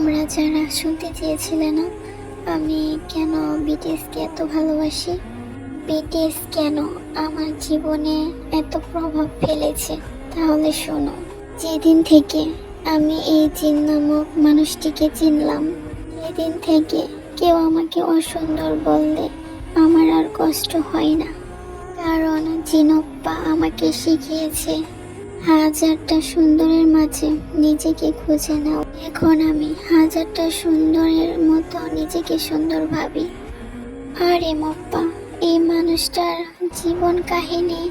তোমরা যারা শুনতে চেয়েছিলে না, আমি কেন বিটিএসকে এত ভালোবাসি? বিটিএস কেন আমার জীবনে এত প্রভাব ফেলেছে? তাহলে শোনো, যেদিন থেকে আমি এই জিন নামক মানুষটিকে চিনলাম, সেদিন থেকে কেউ আমাকে অসুন্দর বললে আমার আর কষ্ট হয় না। কারণ জিনপ্পা আমাকে শিখিয়েছে হাজারটা সুন্দরের মাঝে নিজেকে খুঁজে নাও। এখন আমি হাজারটা সুন্দরের মতো নিজেকে সুন্দর ভাবি। আরে মপ্পা, এই মানুষটার জীবন কাহিনী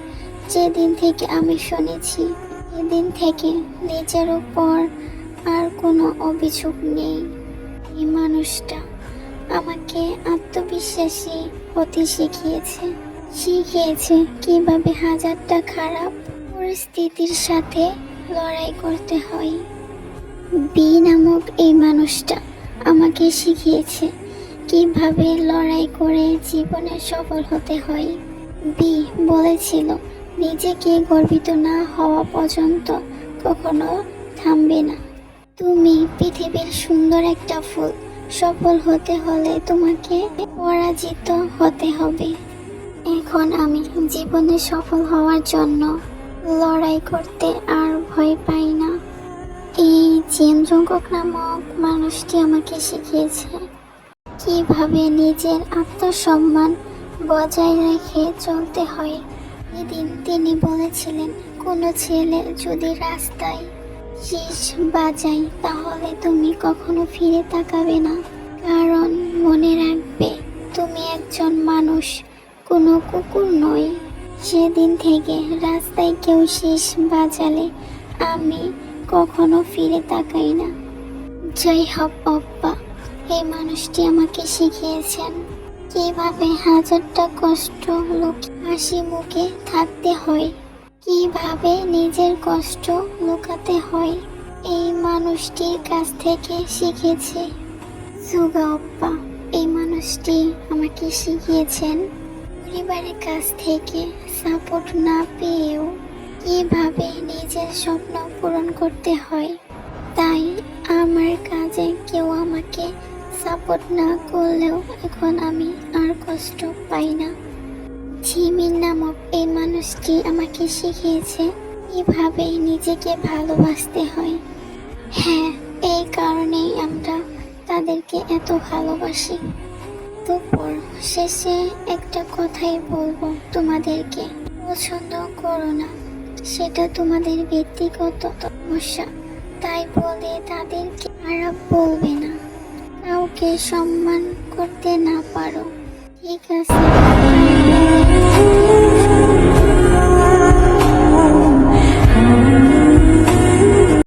যেদিন থেকে আমি শুনেছি সেদিন থেকে নিজের উপর আর কোনো অভিযোগ নেই। এই মানুষটা আমাকে আত্মবিশ্বাসী হতে শিখিয়েছে। শিখিয়েছে কীভাবে হাজারটা খারাপ পরিস্থিতির সাথে লড়াই করতে হয়। বি নামক এই মানুষটা আমাকে শিখিয়েছে কীভাবে লড়াই করে জীবনে সফল হতে হয়। বি বলেছিল, নিজেকে গর্বিত না হওয়া পর্যন্ত কখনো থামবে না। তুমি পৃথিবীর সুন্দর একটা ফুল, সফল হতে হলে তোমাকে পরাজিত হতে হবে। এখন আমি জীবনে সফল হওয়ার জন্য লড়াই করতে আর ভয় পাই না। এই জেন জঙ্গক নামক মানুষটি আমাকে শিখিয়েছে কীভাবে নিজের আত্মসম্মান বজায় রেখে চলতে হয়। এদিন তিনি বলেছিলেন, কোনো ছেলে যদি রাস্তায় শীষ বাজায়, তাহলে তুমি কখনো ফিরে তাকাবে না। কারণ মনে রাখবে, তুমি একজন মানুষ, কোনো কুকুর নয়। সেদিন থেকে রাস্তায় কেউ শেষ বাজালে আমি কখনো ফিরে তাকাই না। জয় হব অব্বা, এই মানুষটি আমাকে শিখিয়েছেন। কীভাবে হাজারটা কষ্ট লুকিয়ে হাসি মুখে থাকতে হয়, কীভাবে নিজের কষ্ট লুকাতে হয়, এই মানুষটির কাছ থেকে শিখেছি। সুগা অপ্পা এই মানুষটি আমাকে শিখিয়েছেন। পরিবারের কাছ থেকে সাপোর্ট না পেয়েও কীভাবে নিজের স্বপ্ন পূরণ করতে হয়? তাই আমার কাজে কেউ আমাকে সাপোর্ট না করলেও এখন আমি আর কষ্ট পাই না। ঝিমিন নামক এই মানুষটি আমাকে শিখিয়েছে কীভাবে নিজেকে ভালোবাসতে হয়। হ্যাঁ এই কারণেই আমরা তাদেরকে এত ভালোবাসি। তারপর শেষে একটা কথাই বলব তোমাদেরকে। পছন্দ করো না, সেটা তোমাদের ব্যক্তিগত সমস্যা। তাই বলে তাদেরকে খারাপ বলবে না। কাউকে সম্মান করতে না পারো। ঠিক আছে।